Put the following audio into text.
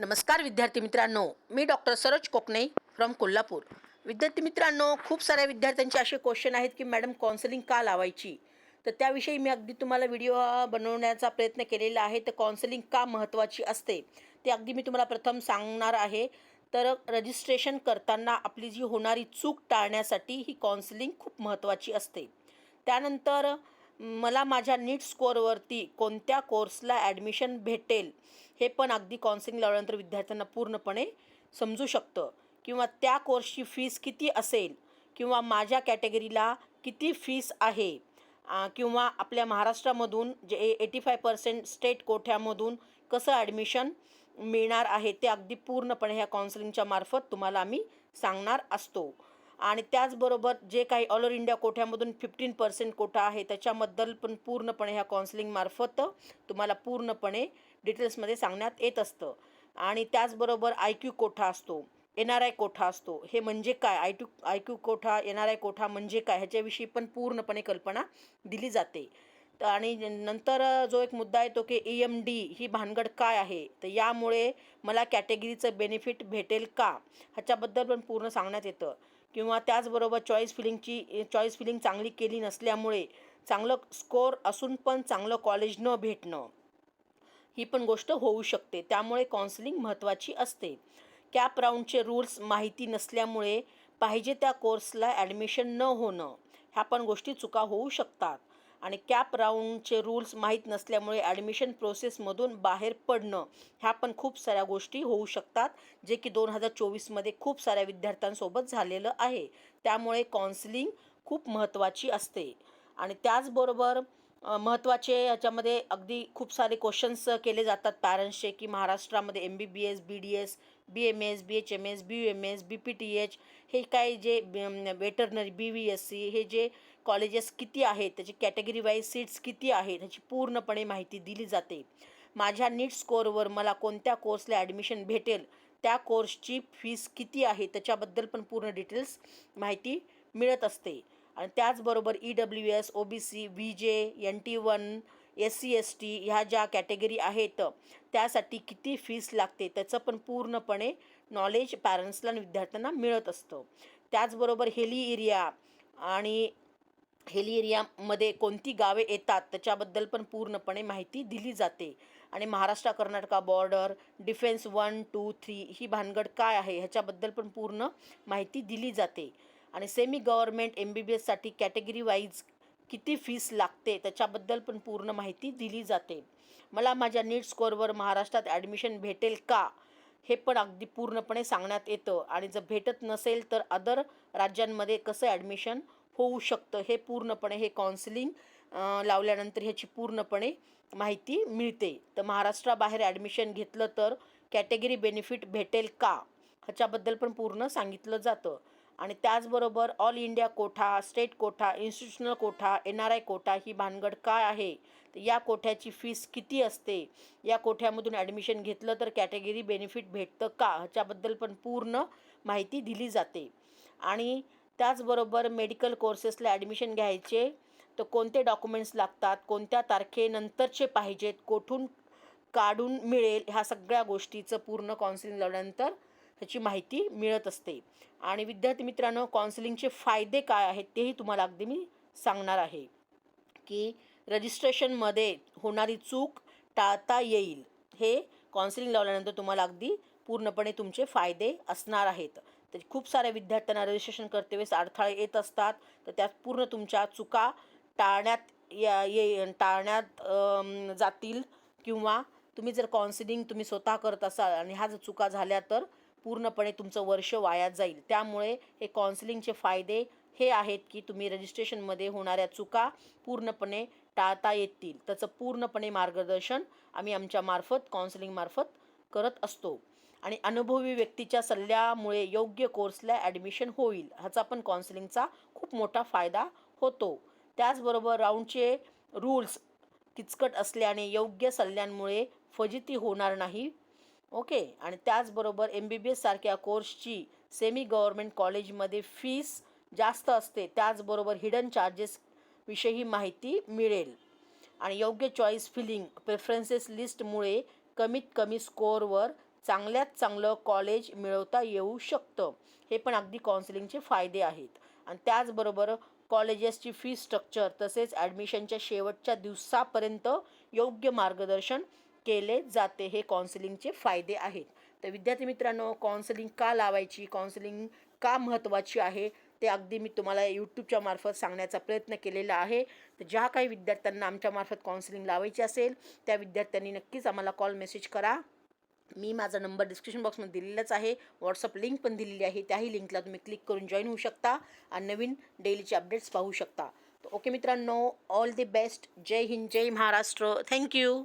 नमस्कार विद्यार्थी मित्रांनो मी डॉक्टर सरोज कोकणे फ्रॉम कोल्हापूर. विद्यार्थी मित्रांनो खूप साऱ्या विद्यार्थ्यांचे असे क्वेश्चन आहेत की मॅडम काउन्सिलिंग का लावायची? तर त्याविषयी मी अगदी तुम्हाला व्हिडिओ बनवण्याचा प्रयत्न केलेला आहे. तर काउन्सिलिंग का महत्त्वाची असते? ते अगदी मी तुम्हाला प्रथम सांगणार आहे. तर रजिस्ट्रेशन करताना आपली जी होणारी चूक टाळण्यासाठी ही काउन्सिलिंग खूप महत्त्वाची असते. त्यानंतर मला माझ्या नीट स्कोअरवरती कोणत्या कोर्सला ॲडमिशन भेटेल हे पण अगदी काउन्सिलिंग लावल्यानंतर विद्यार्थ्यांना पूर्णपणे समजू शकतं. किंवा त्या कोर्सची फीस किती असेल? किंवा माझ्या कॅटेगरीला किती फीस आहे? किंवा आपल्या महाराष्ट्रामधून जे एटी फाय पर्सेंट स्टेट कोठ्यामधून कसं ॲडमिशन मिळणार आहे ते अगदी पूर्णपणे ह्या काउन्सिलिंगच्या मार्फत तुम्हाला आम्ही सांगणार असतो. आणि त्याचबरोबर जे काही ऑल ओव्हर इंडिया कोठ्यामधून फिफ्टीन पर्सेंट कोठा आहे त्याच्याबद्दल पण पूर्णपणे ह्या काउन्सिलिंगमार्फत तुम्हाला पूर्णपणे डिटेल्समध्ये सांगण्यात येत असतं. आणि त्याचबरोबर आय क्यू कोठा असतो एन आर आय कोठा असतो हे म्हणजे काय? I to I Q quota N R I quota म्हणजे काय? ह्याच्याविषयी पण पूर्णपणे कल्पना दिली जाते. तर आणि नंतर जो एक मुद्दा आहे तो की ई एम डी ही भानगड काय आहे? तर यामुळे मला कॅटेगरीचं बेनिफिट भेटेल का? ह्याच्याबद्दल पण पूर्ण सांगण्यात येतं. किंवा त्याचबरोबर चॉईस फिलिंगची चॉईस फिलिंग चांगली केली नसल्यामुळे चांगलं स्कोअर असून पण चांगलं कॉलेज न भेटणं ही पण गोष्ट होऊ शकते. त्यामुळे काउन्सिलिंग महत्त्वाची असते. कॅप राऊंडचे रूल्स माहिती नसल्यामुळे पाहिजे त्या कोर्सला ॲडमिशन न होणं ह्या पण गोष्टी चुका होऊ शकतात. आणि कॅप राऊंडचे रूल्स माहीत नसल्यामुळे ॲडमिशन प्रोसेसमधून बाहेर पडणं ह्या पण खूप साऱ्या गोष्टी होऊ शकतात जे की दोन हजार चोवीसमध्ये खूप साऱ्या विद्यार्थ्यांसोबत झालेलं आहे. त्यामुळे काउन्सिलिंग खूप महत्त्वाची असते. आणि त्याचबरोबर महत्त्वाचे याच्यामध्ये अगदी खूप सारे क्वेश्चन्स केले जातात पॅरेंट्सचे की महाराष्ट्रामध्ये M B B S B D S B M S B H M S B U M S B P T H हे काय जे veterinary B V S C हे जे कॉलेजेस किती आहेत त्याची कॅटेगरी वाईज सीट्स किती आहेत ह्याची पूर्णपणे माहिती दिली जाते. माझ्या नीट स्कोअरवर मला कोणत्या कोर्सला ॲडमिशन भेटेल त्या कोर्सची फीस किती आहे त्याच्याबद्दल पण पूर्ण डिटेल्स माहिती मिळत असते. आणि त्याचबरोबर E W S O B C V J N T one S C S T ह्या ज्या कॅटेगरी आहेत त्यासाठी किती फीस लागते त्याचं पण पूर्णपणे नॉलेज पॅरेंट्सला आणि विद्यार्थ्यांना मिळत असतं. त्याचबरोबर हेली एरिया आणि हेली एरियामध्ये कोणती गावे येतात त्याच्याबद्दल पण पूर्णपणे माहिती दिली जाते. आणि Maharashtra Karnataka border defence one two three ही भानगड काय आहे ह्याच्याबद्दल पण पूर्ण माहिती दिली जाते. आणि semi government M B B एससाठी category wise किती फीस लागते त्याच्याबद्दल पण पूर्ण माहिती दिली जाते. मला माझ्या नीट स्कोअरवर महाराष्ट्रात ॲडमिशन भेटेल का हे पण अगदी पूर्णपणे सांगण्यात येतं. आणि जर भेटत नसेल तर अदर राज्यांमध्ये कसं ॲडमिशन होऊ शकतं हे पूर्णपणे हे काउन्सिलिंग लावल्यानंतर ह्याची पूर्णपणे माहिती मिळते. तर महाराष्ट्राबाहेर ॲडमिशन घेतलं तर कॅटेगरी बेनिफिट भेटेल का? ह्याच्याबद्दल पण पूर्ण सांगितलं जातं. आणि त्याचबरोबर all India quota state quota institutional quota N R I quota ही भानगड काय आहे? तर या कोठ्याची फीस किती असते? या कोठ्यामधून ॲडमिशन घेतलं तर कॅटेगरी बेनिफिट भेटतं का? ह्याच्याबद्दल पण पूर्ण माहिती दिली जाते. आणि त्याचबरोबर मेडिकल कोर्सेसला ॲडमिशन घ्यायचे. तर कोणते डॉक्युमेंट्स लागतात? कोणत्या तारखेनंतरचे पाहिजेत? कोठून काढून मिळेल? ह्या सगळ्या गोष्टीचं पूर्ण काउन्सिलिंग लावल्यानंतर ह्याची माहिती मिळत असते. आणि विद्यार्थी मित्रांनो काउन्सिलिंगचे फायदे काय आहेत तेही तुम्हाला अगदी मी सांगणार आहे. की रजिस्ट्रेशनमध्ये होणारी चूक टाळता येईल. हे काउन्सिलिंग लावल्यानंतर तुम्हाला अगदी पूर्णपणे तुमचे फायदे असणार आहेत. तर खूप साऱ्या विद्यार्थ्यांना रजिस्ट्रेशन करते वेळेस अडथळे येत असतात. तर त्यात पूर्ण तुमच्या चुका टाळण्यात या ये टाळण्यात जातील किंवा तुम्ही जर काउन्सिलिंग तुम्ही स्वतः करत असाल आणि ह्या जर चुका झाल्या तर पूर्णपणे तुमचं वर्ष वाया जाईल. त्यामुळे हे काउन्सिलिंगचे फायदे हे आहेत की तुम्ही रजिस्ट्रेशनमध्ये होणाऱ्या चुका पूर्णपणे टाळता येतील. त्याचं पूर्णपणे मार्गदर्शन आम्ही आमच्या मार्फत काउन्सिलिंगमार्फत करत असतो. आणि अनुभवी व्यक्तीच्या सल्ल्यामुळे योग्य कोर्सला ॲडमिशन होईल ह्याचा पण काउन्सिलिंगचा खूप मोठा फायदा होतो. त्याचबरोबर राऊंडचे रूल्स किचकट असल्याने योग्य सल्ल्यांमुळे फजिती होणार नाही. ओके? आणि त्याचबरोबर एम बी बी एससारख्या कोर्सची सेमी गव्हर्मेंट कॉलेजमध्ये फीस जास्त असते त्याचबरोबर हिडन चार्जेस विषयी माहिती मिळेल. आणि योग्य चॉईस फिलिंग प्रेफरन्सेस लिस्टमुळे कमीत कमी स्कोअरवर चांगल्यात चांगलं कॉलेज मिळवता येऊ शकतं. हे पण अगदी काउन्सिलिंगचे फायदे आहेत. आणि त्याचबरोबर कॉलेजेसची फी स्ट्रक्चर तसेच ॲडमिशनच्या शेवटच्या दिवसापर्यंत योग्य मार्गदर्शन केले जाते हे काउन्सिलिंगचे फायदे आहेत. तर विद्यार्थी मित्रांनो काउन्सिलिंग का लावायची काउन्सिलिंग का महत्त्वाची आहे ते अगदी मी तुम्हाला यूट्यूबच्या मार्फत सांगण्याचा प्रयत्न केलेला आहे. तर ज्या काही विद्यार्थ्यांना आमच्यामार्फत काउन्सिलिंग लावायची असेल त्या विद्यार्थ्यांनी नक्कीच आम्हाला कॉल मेसेज करा. मी माझा नंबर डिस्क्रिप्शन बॉक्समध्ये दिलेलाच आहे. व्हॉट्सअप लिंक पण दिलेली आहे. त्याही लिंकला तुम्ही क्लिक करून जॉईन होऊ शकता आणि नवीन डेलीचे अपडेट्स पाहू शकता. तर ओके मित्रांनो all the best Jai Hind Jai Maharashtra. Thank you